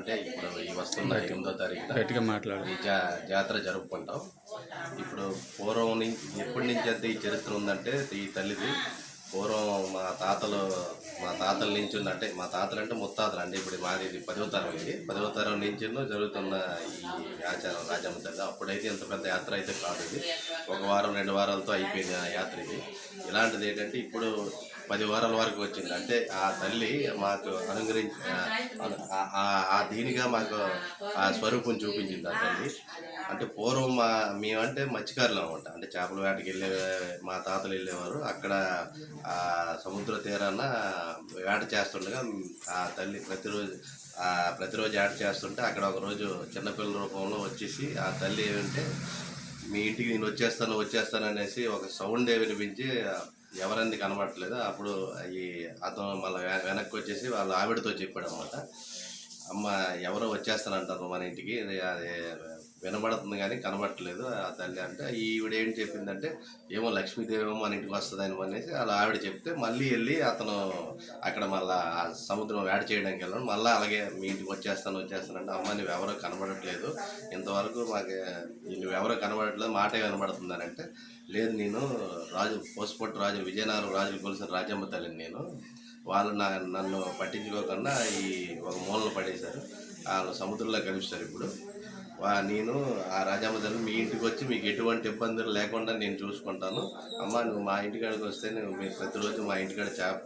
అంటే ఇప్పుడు ఈ వస్తున్న ఎనిమిదో గట్టిగా మాట్లాడు. ఈ జా జాతర జరుపుకుంటాం. ఇప్పుడు పూర్వం నుంచి ఎప్పటి నుంచి అయితే ఈ చరిత్ర ఉందంటే ఈ తల్లిది పూర్వం మా తాతలు మా తాతల నుంచి అంటే మా తాతలు అంటే ముత్తాతలు అంటే ఇప్పుడు మాది ఇది పదవ తరం ఇది పదవ తరం నుంచి జరుగుతున్న ఈ ఆచారం రాజమ్మ తల్లి అప్పుడైతే ఇంత పెద్ద యాత్ర అయితే కాదు ఇది. ఒక వారం రెండు వారాలతో అయిపోయిన యాత్ర ఇది. ఇలాంటిది ఏంటంటే ఇప్పుడు పది వారాల వరకు వచ్చింది. అంటే ఆ తల్లి మాకు అనుగ్రహించి ఆ- దీనిగా మాకు ఆ స్వరూపం చూపించింది ఆ తల్లి. అంటే పూర్వం మా మేమంటే మత్స్యకారులు అనమాట అంటే చేపల వేటకి వెళ్ళే మా తాతలు వెళ్ళేవారు. అక్కడ ఆ సముద్ర తీరాన వేట చేస్తుండగా ఆ తల్లి ప్రతిరోజు ప్రతిరోజు యాడ్ చేస్తుంటే అక్కడ ఒక రోజు చిన్నపిల్లల రూపంలో వచ్చేసి ఆ తల్లి ఏమంటే మీ ఇంటికి నేను వచ్చేస్తాను వచ్చేస్తాను అనేసి ఒక సౌండ్ వినిపించి ఎవరంది కనబడట్లేదు. అప్పుడు ఈ అతను మళ్ళీ వెనక్కి వచ్చేసి వాళ్ళ ఆవిడతో చెప్పాడు అనమాట అమ్మ ఎవరో వచ్చేస్తానంటారు మన ఇంటికి. అది వినబడుతుంది కానీ కనబడట్లేదు. ఆ తల్లి అంటే ఈవిడ ఏం చెప్పిందంటే ఏమో లక్ష్మీదేవి ఏమో మన ఇంటికి వస్తుందని అనేసి అలా ఆవిడ చెప్తే మళ్ళీ వెళ్ళి అతను అక్కడ మళ్ళా సముద్రం వేడ చేయడానికి వెళ్ళాడు. మళ్ళీ అలాగే మీ ఇంటికి వచ్చేస్తాను వచ్చేస్తానంటే అమ్మ ఎవరో కనబడట్లేదు. ఇంతవరకు మాకు ఎవరో కనబడట్లేదు మాటే వినబడుతుందని అంటే లేదు నేను రాజు పోసుపొట్టు రాజు విజయనగరం రాజులు కొలిసిన రాజమ్మ తల్లిని నేను. వాళ్ళు నా నన్ను పట్టించుకోకుండా ఈ ఒక మూలలో పడేశారు. వాళ్ళు సముద్రంలో కలుస్తారు ఇప్పుడు. వా నేను ఆ రాజమ్మ మీ ఇంటికి వచ్చి మీకు ఎటువంటి ఇబ్బందులు లేకుండా నేను చూసుకుంటాను. అమ్మ నువ్వు మా ఇంటికాడికి వస్తే నువ్వు మీరు ప్రతిరోజు మా ఇంటికాడ చేప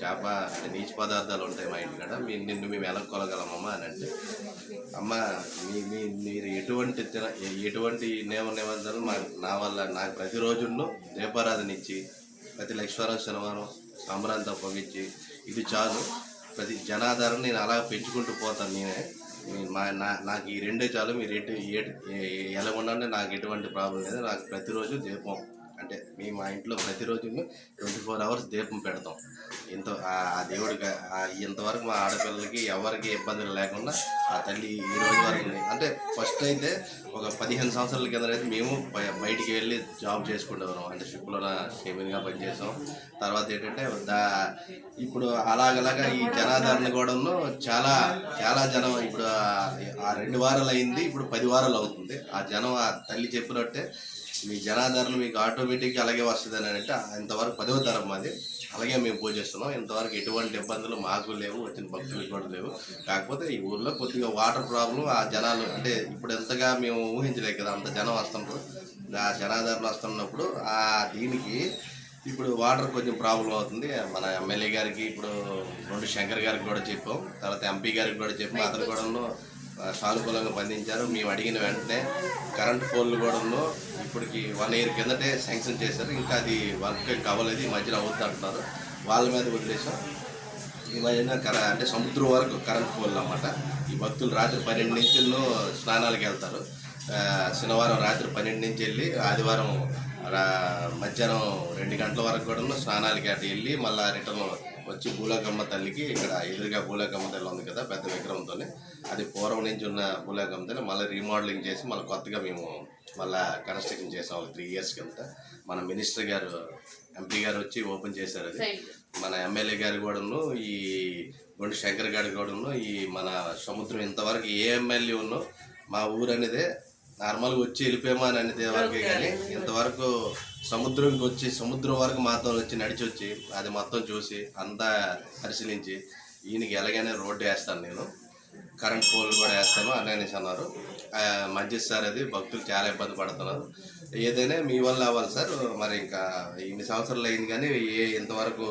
చేప అంటే నీచు పదార్థాలు ఉంటాయి మా ఇంటికాడ. మీ నిన్ను మేము ఎలక్కొలగలమమ్మా అని అంటే అమ్మ మీ మీ మీరు ఎటువంటి తిన ఎటువంటి నియమ నిబంధనలు మా నా వల్ల నాకు ప్రతిరోజును దీపారాధన ఇచ్చి ప్రతి లక్ష్మీవారం శనివారం సంబరాంతం పొగిచ్చి ఇది చాలు. ప్రతి జనాధారణ నేను అలా పెంచుకుంటూ పోతాను నేనే. మా నా నాకు ఈ రెండే చాలు మీరు ఎటు ఏ- ఎలా ఉండాలంటే నాకు ఎటువంటి ప్రాబ్లం లేదు. నాకు ప్రతిరోజు దీపం అంటే మేము మా ఇంట్లో ప్రతిరోజు ట్వంటీ ఫోర్ అవర్స్ దీపం పెడతాం. ఇంత ఆ- దేవుడికి ఇంతవరకు మా ఆడపిల్లలకి ఎవరికి ఇబ్బందులు లేకుండా ఆ తల్లి ఈ రోజు వరకు అంటే ఫస్ట్ అయితే ఒక పదిహేను సంవత్సరాల కింద అయితే మేము బయటికి వెళ్ళి జాబ్ చేసుకుంటున్నాం అంటే షిప్లో షేమిన్గా పనిచేసాం తర్వాత ఏంటంటే దా ఇప్పుడు అలాగలాగా ఈ జనాదరణ కూడాను చాలా చాలా జనం ఇప్పుడు ఆ- ఆ రెండు వారాలు అయింది. ఇప్పుడు పది వారాలు అవుతుంది. ఆ జనం ఆ తల్లి చెప్పినట్టే మీ జనాధారణ మీకు ఆటోమేటిక్గా అలాగే వస్తుంది అని అంటే ఇంతవరకు పదవ తరం మాది. అలాగే మేము పూజిస్తున్నాం ఇంతవరకు ఎటువంటి ఇబ్బందులు మాకు లేవు. వచ్చిన భక్తులు కూడా లేవు. కాకపోతే ఈ ఊర్లో కొద్దిగా వాటర్ ప్రాబ్లం ఆ జనాలు అంటే ఇప్పుడు ఎంతగా మేము ఊహించలేదు కదా అంత జనం వస్తున్నారు ఆ జనాధారణ వస్తున్నప్పుడు ఆ దీనికి ఇప్పుడు వాటర్ కొంచెం ప్రాబ్లం అవుతుంది. మన ఎమ్మెల్యే గారికి ఇప్పుడు రెండు శంకర్ గారికి కూడా చెప్పాం. తర్వాత ఎంపీ గారికి కూడా చెప్పాం. అతను కూడా సానుకూలంగా స్పందించారు. మేము అడిగిన వెంటనే కరెంట్ పోల్లు కూడాను ఇప్పటికి వన్ ఇయర్ కిందటే శాంక్షన్ చేశారు. ఇంకా అది వర్క్ కావలేదు ఈ మధ్యలో అవుతుంది అంటున్నారు. వాళ్ళ మీద వదిలేసాం ఈ మధ్యన కర అంటే సముద్రం వరకు కరెంట్ పోల్ అన్నమాట. ఈ భక్తులు రాత్రి పన్నెండు నుంచి స్నానాలకు వెళ్తారు. శనివారం రాత్రి పన్నెండు నుంచి వెళ్ళి ఆదివారం మధ్యాహ్నం రెండు గంటల వరకు కూడా స్నానాలకి అటు వెళ్ళి మళ్ళీ రిటర్న్ వచ్చి పూలకమ్మ తల్లికి ఇక్కడ ఎదురుగా పూలకమ్మ తల్లి ఉంది కదా పెద్ద విగ్రహంతో అది పూర్వం నుంచి ఉన్న పూలకమ్మ తల్లి మళ్ళీ రీమోడలింగ్ చేసి మళ్ళీ కొత్తగా మేము మళ్ళీ కన్స్ట్రక్షన్ చేసాం ఒక త్రీ ఇయర్స్ కింద. మన మినిస్టర్ గారు ఎంపీ గారు వచ్చి ఓపెన్ చేశారు అది. మన ఎమ్మెల్యే గారు కూడాను ఈ గుండు శంకర్ గారి కూడాను ఈ మన సముద్రం ఇంతవరకు ఏ ఎమ్మెల్యే ఉన్నో మా ఊరు అనేదే నార్మల్గా వచ్చి వెళ్ళిపోయామా అని అనేది వరకే కానీ ఇంతవరకు సముద్రంకి వచ్చి సముద్రం వరకు మాతో వచ్చి నడిచి వచ్చి అది మొత్తం చూసి అంతా పరిశీలించి ఈయనకి ఎలాగైనా రోడ్డు వేస్తాను నేను. కరెంట్ పోల్ కూడా వేస్తాను అని అనేసి అన్నారు. మంచి సార్ అది భక్తులు చాలా ఇబ్బంది పడుతున్నారు. ఏదైనా మీ వల్ల అవ్వాలి సార్. మరి ఇంకా ఇన్ని సంవత్సరాలు అయింది కానీ ఏ ఇంతవరకు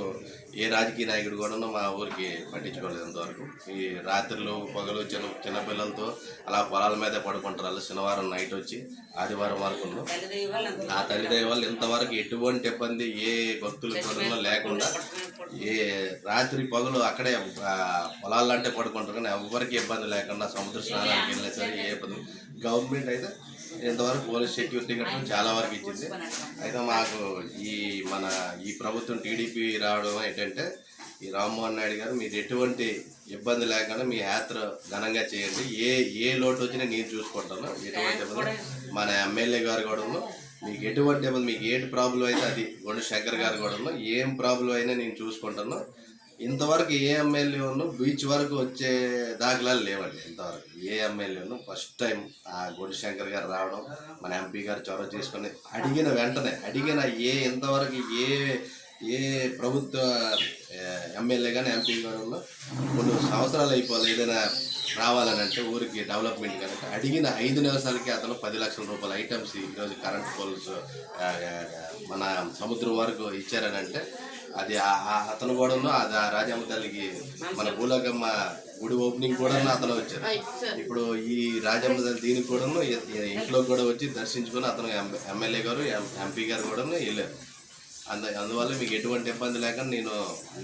ఏ రాజకీయ నాయకుడు కూడా మా ఊరికి పట్టించుకోలేదు ఇంతవరకు ఈ రాత్రులు పగలు చిన్న చిన్నపిల్లలతో అలా పొలాల మీద పడుకుంటారు. శనివారం నైట్ వచ్చి ఆదివారం వరకు ఆ తల్లిదండ్రుల ఇంతవరకు ఎటువంటి ఇబ్బంది ఏ భక్తులు కూడా లేకుండా ఏ రాత్రి పగలు అక్కడే పొలాలంటే పడుకుంటారు కానీ ఎవరికి ఇబ్బంది లేకుండా సముద్ర స్నానానికి వెళ్ళినా సరే ఏ ఇబ్బంది. గవర్నమెంట్ అయితే ఇంతవరకు పోలీస్ సెక్యూరిటీ కట్టడం చాలా వరకు ఇచ్చింది. అయితే మాకు ఈ మన ఈ ప్రభుత్వం టీడీపీ రావడం ఏంటంటే ఈ రామ్మోహన్ నాయుడు గారు మీరు ఎటువంటి ఇబ్బంది లేకుండా మీ యాత్ర ఘనంగా చేయండి. ఏ ఏ లోటు వచ్చినా నేను చూసుకుంటాను. ఎటువంటి ఇబ్బంది మన ఎమ్మెల్యే గారు కూడా మీకు ఎటువంటి ఇబ్బంది మీకు ఏంటి ప్రాబ్లం అయితే అది గుండు శంకర్ గారు కూడా ఏం ప్రాబ్లం అయినా నేను చూసుకుంటాను. ఇంతవరకు ఏ ఎమ్మెల్యేను బీచ్ వరకు వచ్చే దాఖలాలు లేవండి. ఇంతవరకు ఏ ఎమ్మెల్యేను ఫస్ట్ టైం ఆ గుడిశంకర్ గారు రావడం మన ఎంపీ గారు చొరవ చేసుకొని అడిగిన వెంటనే అడిగిన ఏ ఇంతవరకు ఏ ఏ ప్రభుత్వ ఎమ్మెల్యే కానీ ఎంపీ గారు కొన్ని సంవత్సరాలు అయిపోవాలి ఏదైనా రావాలని అంటే ఊరికి డెవలప్మెంట్ కనుక అడిగిన ఐదు నిమిషాలకి అతను పది లక్షల రూపాయల ఐటమ్స్ ఈరోజు కరెంట్ పోల్స్ మన సముద్రం వరకు ఇచ్చారని అంటే అది అతను కూడాను అది ఆ రాజమ్మ తల్లికి మన భూలోకమ్మ గుడి ఓపెనింగ్ కూడా అతను వచ్చారు. ఇప్పుడు ఈ రాజమ్మ తల్లి దీనికి ఇ- ఇంట్లో కూడా వచ్చి దర్శించుకొని అతను ఎమ్మెల్యే గారు ఎంపీ గారు కూడాను వెళ్ళారు. అందు అందువల్ల మీకు ఎటువంటి ఇబ్బంది లేకుండా నేను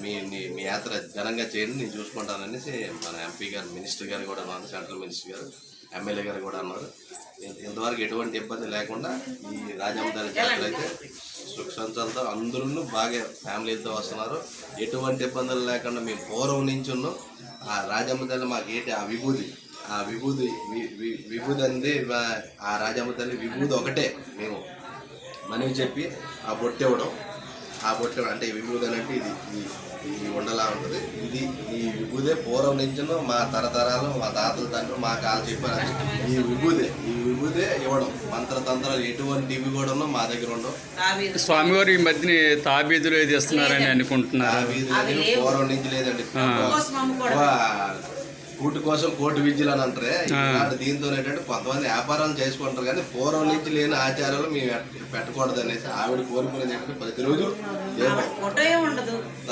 మీ మీ- యాత్ర ఘనంగా చేయండి నేను చూసుకుంటాననేసి మన ఎంపీ గారు మినిస్టర్ గారు కూడా ఉన్నారు సెంట్రల్ మినిస్టర్ గారు ఎమ్మెల్యే గారు కూడా అన్నారు. ఇంత- ఇంతవరకు ఎటువంటి ఇబ్బంది లేకుండా ఈ రాజమదాని జాతర అయితే సంతోషాలతో అందరూ బాగా ఫ్యామిలీతో వస్తున్నారు. ఎటువంటి ఇబ్బందులు లేకుండా మేము పూర్వం నుంచి ఉన్నాం ఆ రాజమ్మ తల్లి మాకు ఏంటి? ఆ విభూది ఆ విభూది వి- వి- విభూది అంది ఆ రాజమ్మ తల్లి విభూది ఒకటే మేము. మనవి చెప్పి ఆ బొట్టివ్వడం ఆ బొట్టు అంటే విభూది అంటే ఇది ఈ- ఉండలా ఉంటుంది. ఇది ఈ విభూదే పూర్వం నుంచి మా తరతరాలు మా తాతల తండ్రులు మా కాలు చెప్పారు ఈ విభూదే ఈ విభూదే ఇవ్వడం. మంత్రతంత్రాలు ఎటువంటివి కూడా మా దగ్గర ఉండవు. స్వామివారు ఈ మధ్యన తాబీదులు ఏది ఇస్తున్నారని ఆ అనుకుంటున్నారు. పూర్వం నుంచి లేదండి. కూటి కోసం కోటి విద్యలు అని అంటారే. ఇలాంటి దీంతో ఏంటంటే కొంతమంది వ్యాపారాలు చేసుకుంటారు కానీ పూర్వం నుంచి లేని ఆచారాలు మేము పెట్టకూడదు అనేసి ఆవిడ కోరుకునేది ఏంటంటే ప్రతిరోజు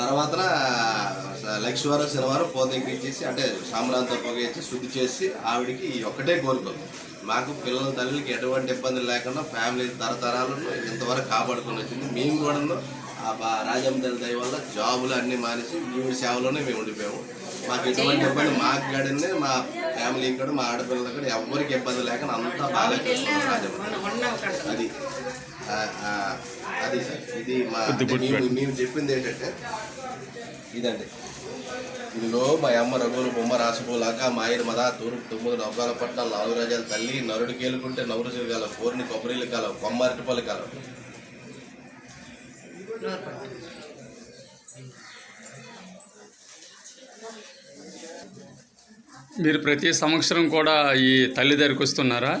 తర్వాత లక్ష్మీవారం శనివారం ఇచ్చేసి అంటే సాంబ్రాంతో పొగ ఇచ్చి శుద్ధి చేసి ఆవిడకి ఈ ఒక్కటే కోరుకో. మాకు పిల్లల తల్లికి ఎటువంటి ఇబ్బంది లేకుండా ఫ్యామిలీ తరతరాలను ఇంతవరకు కాపాడుకొని వచ్చింది. మేము కూడా రాజమ్మ తల్లి దయ వల్ల జాబులు అన్నీ మానేసి ఈవిడ సేవలోనే మేము ఉండిపోయాము. మాకు ఎటువంటి ఇబ్బంది మాకు గడింది మా ఫ్యామిలీకి కూడా మా ఆడపిల్లలకు కూడా ఎవరికి ఇబ్బంది లేకుండా అంతా బాగా అది అది సార్. ఇది మా మేము మేము చెప్పింది ఏంటంటే ఇదండి. ఇదిగో మా అమ్మ రఘువులు బొమ్మ రాసుకోలాక మాయర్ మద తూర్పు తొమ్మిది నవ్వాల పట్నం నాలుగు రాజాల తల్లి నరుడు కేలుకుంటే నవరు కాల పూర్ణి కొబ్బరిలు కాల కొమ్మ అరటిపల్లి కాల. మీరు ప్రతి సంవత్సరం కూడా ఈ తల్లి దగ్గరికి వస్తున్నారా?